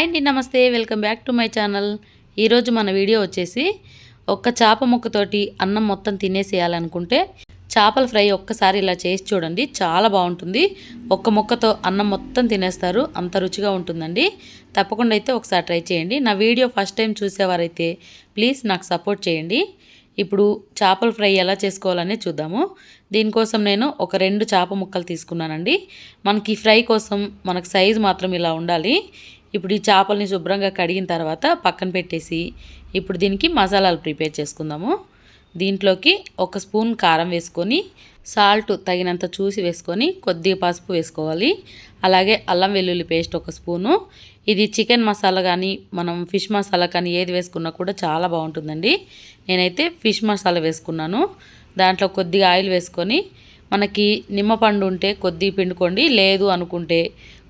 Hi అండి నమస్తే welcome back to my channel. ఈరోజు మన వీడియో వచ్చేసి ఒక్క చేప ముక్కతోటి అన్నం మొత్తం తినేసేయాలనుకుంటే చేపల ఫ్రై ఒక్కసారి ఇలా చేసి చూడండి చాలా బాగుంటుంది. ఒక్క ముక్కతో అన్నం మొత్తం తినేస్తారు అంత రుచిగా ఉంటుందండి. తప్పకుండా అయితే ఒకసారి ట్రై చేయండి. నా వీడియో ఫస్ట్ టైం చూసేవారైతే ప్లీజ్ నాకు సపోర్ట్ చేయండి. ఇప్పుడు చేపల ఫ్రై ఎలా చేసుకోవాలని చూద్దాము. దీనికోసం నేను ఒక రెండు చేప ముక్కలు తీసుకున్నానండి. మనకి ఫ్రై కోసం మనకు సైజు మాత్రం ఇలా ఉండాలి. ఇప్పుడు ఈ చేపల్ని శుభ్రంగా కడిగిన తర్వాత పక్కన పెట్టేసి ఇప్పుడు దీనికి మసాలాలు ప్రిపేర్ చేసుకుందాము. దీంట్లోకి ఒక స్పూన్ కారం వేసుకొని సాల్ట్ తగినంత చూసి వేసుకొని కొద్దిగా పసుపు వేసుకోవాలి. అలాగే అల్లం వెల్లుల్లి పేస్ట్ ఒక స్పూను. ఇది చికెన్ మసాలా కానీ మనం ఫిష్ మసాలా కానీ ఏది వేసుకున్నా కూడా చాలా బాగుంటుందండి. నేనైతే ఫిష్ మసాలా వేసుకున్నాను. దాంట్లో కొద్దిగా ఆయిల్ వేసుకొని మనకి నిమ్మపండు ఉంటే కొద్దిగా పిండుకోండి. లేదు అనుకుంటే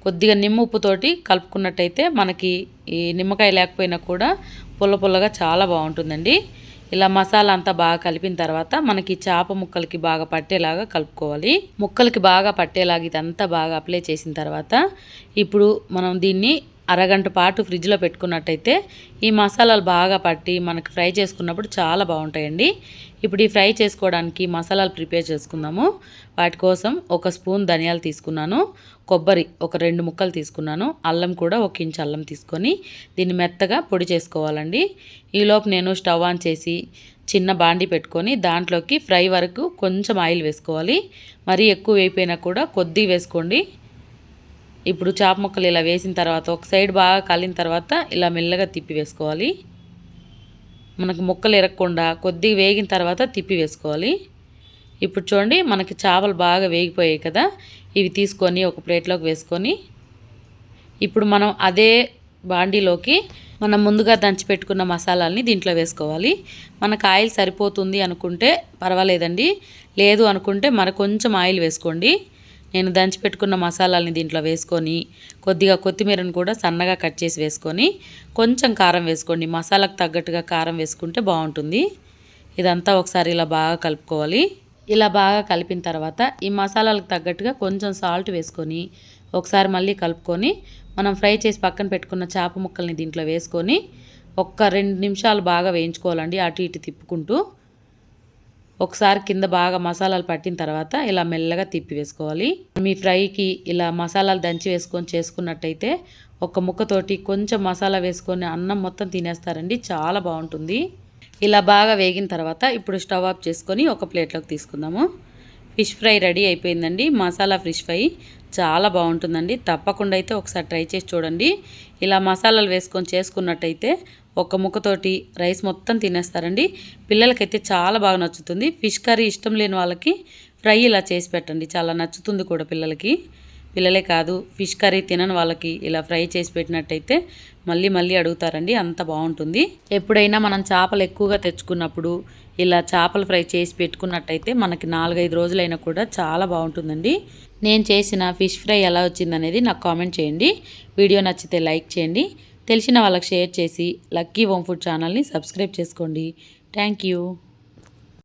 కొద్దిగా నిమ్మ ఉప్పుతోటి కలుపుకున్నట్టయితే మనకి ఈ నిమ్మకాయ లేకపోయినా కూడా పుల్ల పుల్లగా చాలా బాగుంటుందండి. ఇలా మసాలా అంతా బాగా కలిపిన తర్వాత మనకి చేప ముక్కలకి బాగా పట్టేలాగా కలుపుకోవాలి. ముక్కలకి బాగా పట్టేలాగా ఇదంతా బాగా అప్లై చేసిన తర్వాత ఇప్పుడు మనం దీన్ని అరగంట పాటు ఫ్రిడ్జ్లో పెట్టుకున్నట్టయితే ఈ మసాలాలు బాగా పట్టి మనకు ఫ్రై చేసుకున్నప్పుడు చాలా బాగుంటాయండి. ఇప్పుడు ఈ ఫ్రై చేసుకోవడానికి మసాలాలు ప్రిపేర్ చేసుకుందాము. వాటి కోసం ఒక స్పూన్ ధనియాలు తీసుకున్నాను. కొబ్బరి ఒక రెండు ముక్కలు తీసుకున్నాను. అల్లం కూడా ఒక ఇంచు అల్లం తీసుకొని దీన్ని మెత్తగా పొడి చేసుకోవాలండి. ఈలోపు నేను స్టవ్ ఆన్ చేసి చిన్న బాండి పెట్టుకొని దాంట్లోకి ఫ్రై వరకు కొంచెం ఆయిల్ వేసుకోవాలి. మరీ ఎక్కువ అయిపోయినా కూడా కొద్దిగా వేసుకోండి. ఇప్పుడు చేప ముక్కలు ఇలా వేసిన తర్వాత ఒక సైడ్ బాగా కాలిన తర్వాత ఇలా మెల్లగా తిప్పి వేసుకోవాలి. మనకు ముక్కలు ఎరగకుండా కొద్దిగా వేగిన తర్వాత తిప్పి వేసుకోవాలి. ఇప్పుడు చూడండి మనకి చేపలు బాగా వేగిపోయాయి కదా. ఇవి తీసుకొని ఒక ప్లేట్లోకి వేసుకొని ఇప్పుడు మనం అదే బాండీలోకి మనం ముందుగా దంచి పెట్టుకున్న మసాలాలని దీంట్లో వేసుకోవాలి. మనకు ఆయిల్ సరిపోతుంది అనుకుంటే పర్వాలేదండి. లేదు అనుకుంటే మరి కొంచెం ఆయిల్ వేసుకోండి. నేను దంచి పెట్టుకున్న మసాలాలని దీంట్లో వేసుకొని కొద్దిగా కొత్తిమీరను కూడా సన్నగా కట్ చేసి వేసుకొని కొంచెం కారం వేసుకోండి. మసాలాకు తగ్గట్టుగా కారం వేసుకుంటే బాగుంటుంది. ఇదంతా ఒకసారి ఇలా బాగా కలుపుకోవాలి. ఇలా బాగా కలిపిన తర్వాత ఈ మసాలాలకు తగ్గట్టుగా కొంచెం సాల్ట్ వేసుకొని ఒకసారి మళ్ళీ కలుపుకొని మనం ఫ్రై చేసి పక్కన పెట్టుకున్న చేప ముక్కల్ని దీంట్లో వేసుకొని ఒక్క రెండు నిమిషాలు బాగా వేయించుకోవాలండి. అటు ఇటు తిప్పుకుంటూ ఒకసారి కింద బాగా మసాలాలు పట్టిన తర్వాత ఇలా మెల్లగా తిప్పి వేసుకోవాలి. మీ ఫ్రైకి ఇలా మసాలాలు దంచి వేసుకొని చేసుకున్నట్టయితే ఒక ముక్కతోటి కొంచెం మసాలా వేసుకొని అన్నం మొత్తం తినేస్తారండి. చాలా బాగుంటుంది. ఇలా బాగా వేగిన తర్వాత ఇప్పుడు స్టవ్ ఆఫ్ చేసుకొని ఒక ప్లేట్లోకి తీసుకుందాము. ఫిష్ ఫ్రై రెడీ అయిపోయిందండి. మసాలా ఫిష్ ఫ్రై చాలా బాగుంటుందండి. తప్పకుండా అయితే ఒకసారి ట్రై చేసి చూడండి. ఇలా మసాలాలు వేసుకొని చేసుకున్నట్టయితే ఒక ముక్కతోటి రైస్ మొత్తం తినేస్తారండి. పిల్లలకైతే చాలా బాగా నచ్చుతుంది. ఫిష్ కర్రీ ఇష్టం లేని వాళ్ళకి ఫ్రై ఇలా చేసి పెట్టండి. చాలా నచ్చుతుంది కూడా పిల్లలకి. పిల్లలే కాదు ఫిష్ కర్రీ తినని వాళ్ళకి ఇలా ఫ్రై చేసి పెట్టినట్టయితే మళ్ళీ మళ్ళీ అడుగుతారండి. అంత బాగుంటుంది. ఎప్పుడైనా మనం చేపలు ఎక్కువగా తెచ్చుకున్నప్పుడు ఇలా చేపలు ఫ్రై చేసి పెట్టుకున్నట్టయితే మనకి నాలుగైదు రోజులైనా కూడా చాలా బాగుంటుందండి. నేను చేసిన ఫిష్ ఫ్రై ఎలా వచ్చిందనేది నాకు కామెంట్ చేయండి. వీడియో నచ్చితే లైక్ చేయండి. తెలిసిన వాళ్ళకి షేర్ చేసి లక్కీ హోమ్ ఫుడ్ ఛానల్ని సబ్స్క్రైబ్ చేసుకోండి. Thank you.